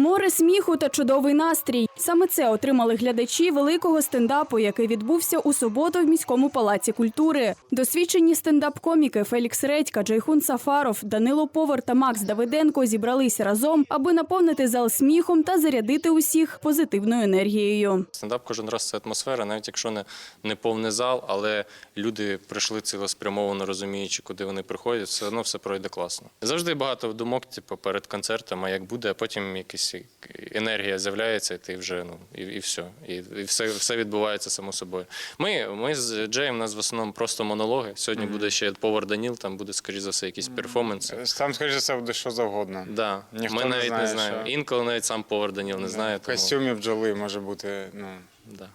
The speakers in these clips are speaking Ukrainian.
Море сміху та чудовий настрій. Саме це отримали глядачі великого стендапу, який відбувся у суботу в міському палаці культури. Досвідчені стендап-коміки Фелікс Редька, Джейхун Сафаров, Данило Повар та Макс Давиденко зібралися разом, аби наповнити зал сміхом та зарядити усіх позитивною енергією. Стендап кожен раз це атмосфера, навіть якщо не, не повний зал, але люди прийшли цілеспрямовано розуміючи, куди вони приходять, все одно все пройде класно. Завжди багато думок, типу, перед концертом, а як буде, а потім якась енергія з'являється, і ти вже ну і, і все. І, і все, все відбувається само собою. Ми, ми з Джеєм, у нас в основному просто монологи. Сьогодні буде ще повар Даніл, там буде, скоріш за все, якісь перформанси. Там, скоріше, за все буде що завгодно. Да. Ніхто Ми не навіть знає, не знаємо. що- Інколи навіть сам повар Даніл не знає. В Тому, костюмі бджоли може бути, ну, да.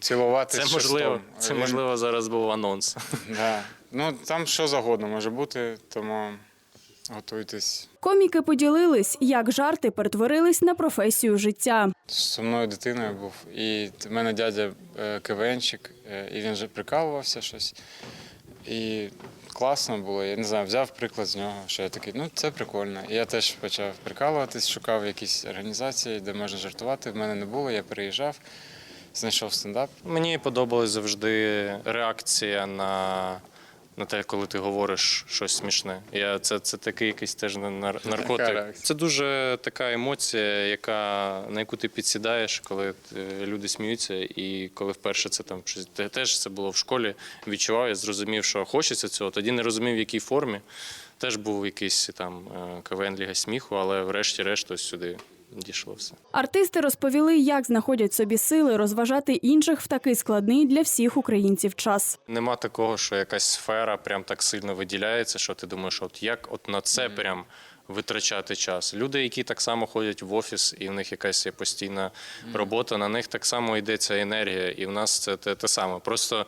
цілувати Це можливо, це можливо зараз був анонс. Да. Ну, там що завгодно може бути, тому готуйтесь. Коміки поділились, як жарти перетворились на професію життя. Зі мною дитиною був, і в мене дядя е, КВНщик, е, і він же прикалувався щось. І класно було. Я не знаю, взяв приклад з нього, що я такий, ну це прикольно. І я теж почав прикалуватись, шукав якісь організації, де можна жартувати. В мене не було, я переїжджав, знайшов стендап. Мені подобалась завжди реакція на, на те, коли ти говориш щось смішне. Я, це, це такий якийсь теж нар- наркотик. Це дуже така емоція, яка, на яку ти підсідаєш, коли е, люди сміються, і коли вперше це там щось теж це було в школі. Відчував, я зрозумів, що хочеться цього. Тоді не розумів, в якій формі. Теж був якийсь там е, КВН Ліга сміху, але врешті-решт ось сюди дійшло все. Артисти розповіли, як знаходять собі сили розважати інших в такий складний для всіх українців час. Нема такого, що якась сфера прям так сильно виділяється, що ти думаєш, от як от на це прям витрачати час. Люди, які так само ходять в офіс, і в них якась є постійна робота, на них так само йде ця енергія, і в нас це те, те саме. Просто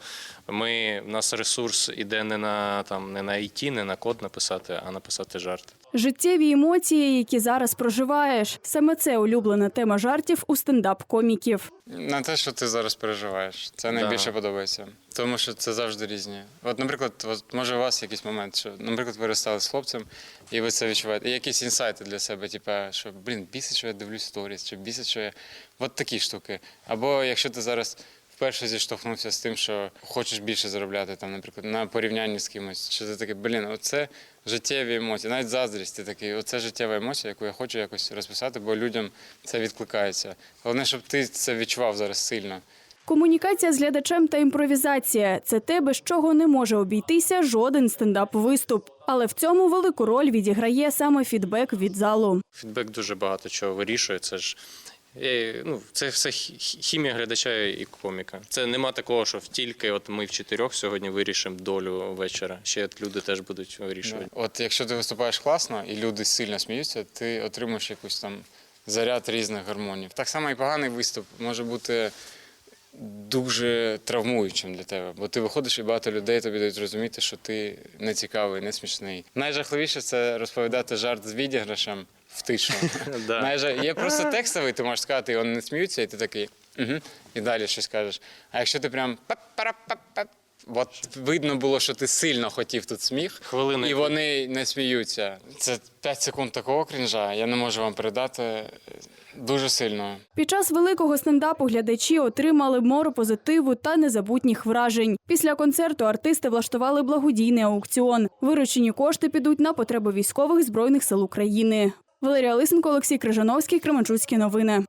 ми в нас ресурс іде не на там не на IT, не на код написати, а написати жарти. Життєві емоції, які зараз проживаєш. Саме це улюблена тема жартів у стендап-коміків. На те, що ти зараз переживаєш, це найбільше подобається. Тому що це завжди різні. От, наприклад, от, може у вас якийсь момент, що, наприклад, ви розстали з хлопцем, і ви це відчуваєте. І якісь інсайти для себе, типу, що блін, бісить, що я дивлюсь сторіс, чи бісить, що я. От такі штуки. Або якщо ти зараз вперше зіштовхнувся з тим, що хочеш більше заробляти, там, наприклад, на порівнянні з кимось, що ти такий, блін, оце життєві емоції, навіть заздрість, ти такий, оце життєва емоція, яку я хочу якось розписати, бо людям це відкликається. Головне, щоб ти це відчував зараз сильно. Комунікація з глядачем та імпровізація це те, без чого не може обійтися жоден стендап-виступ. Але в цьому велику роль відіграє саме фідбек від залу. Фідбек дуже багато чого вирішує. Це ж ну, це все хімія глядача і коміка. Це нема такого, що тільки от ми в чотирьох сьогодні вирішимо долю вечора. Ще люди теж будуть вирішувати. От якщо ти виступаєш класно і люди сильно сміються, ти отримуєш якусь там заряд різних гормонів. Так само і поганий виступ може бути дуже травмуючим для тебе, бо ти виходиш і багато людей тобі дають розуміти, що ти не цікавий, не смішний. Найжахливіше це розповідати жарт з відіграшем в тишу. Да. Є просто текстовий, ти можеш сказати, і вони не сміються, і ти такий угу, і далі щось кажеш. А якщо ти прям От видно було, що ти сильно хотів тут сміх, Хвилини. і вони не сміються. Це 5 секунд такого крінжа, я не можу вам передати дуже сильно. Під час великого стендапу глядачі отримали море позитиву та незабутніх вражень. Після концерту артисти влаштували благодійний аукціон. Виручені кошти підуть на потреби військових збройних сил України. Валерія Лисенко, Олексій Крижановський, Кременчуцькі новини.